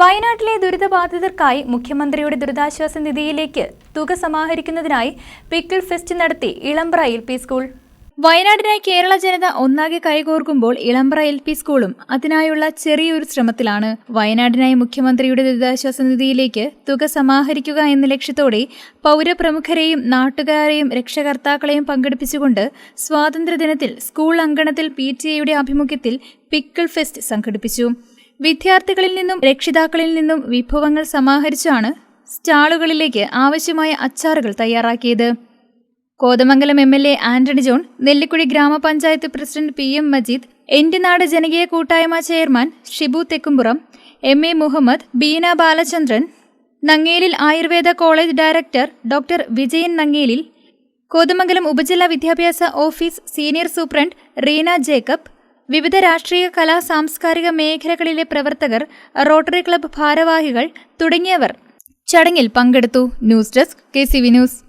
വയനാട്ടിലെ ദുരിതബാധിതർക്കായി മുഖ്യമന്ത്രിയുടെ ദുരിതാശ്വാസ നിധിയിലേക്ക് തുക സമാഹരിക്കുന്നതിനായി പിക്കിൾ ഫെസ്റ്റ് നടത്തി ഇളമ്പ്ര എൽ പി സ്കൂൾ. വയനാടിനായി കേരള ജനത ഒന്നാകെ കൈകോർക്കുമ്പോൾ ഇളമ്പ്ര എൽ പി സ്കൂളും അതിനായുള്ള ചെറിയൊരു ശ്രമത്തിലാണ്. വയനാടിനായി മുഖ്യമന്ത്രിയുടെ ദുരിതാശ്വാസ നിധിയിലേക്ക് തുക സമാഹരിക്കുക എന്ന ലക്ഷ്യത്തോടെ പൗരപ്രമുഖരെയും നാട്ടുകാരെയും രക്ഷകർത്താക്കളെയും പങ്കെടുപ്പിച്ചുകൊണ്ട് സ്വാതന്ത്ര്യദിനത്തിൽ സ്കൂൾ അങ്കണത്തിൽ പി ടി എയുടെ ആഭിമുഖ്യത്തിൽ പിക്കിൾ ഫെസ്റ്റ് സംഘടിപ്പിച്ചു. വിദ്യാർത്ഥികളിൽ നിന്നും രക്ഷിതാക്കളിൽ നിന്നും വിഭവങ്ങൾ സമാഹരിച്ചാണ് സ്റ്റാളുകളിലേക്ക് ആവശ്യമായ അച്ചാറുകൾ തയ്യാറാക്കിയത്. Kothamangalam M L A Antony John Nellikuzhi grama panchayat president P M Majeed എന്റെ നാട് ജനകീയ കൂട്ടായ്മ chairman Shibu Thekkumpuram M A Muhammad Beena Balachandran Nangelil Ayurveda college director doctor Vijayan Nangelil Kothamangalam ഉപജില്ലാ വിദ്യാഭ്യാസ office senior superintendent Reena Jacob വിവിധ രാഷ്ട്രീയ കലാ സാംസ്കാരിക മേഖലകളിലെ പ്രവർത്തകർ റോട്ടറി ക്ലബ്ബ് ഭാരവാഹികൾ തുടങ്ങിയവർ ചടങ്ങിൽ പങ്കെടുത്തു. News desk K C V news.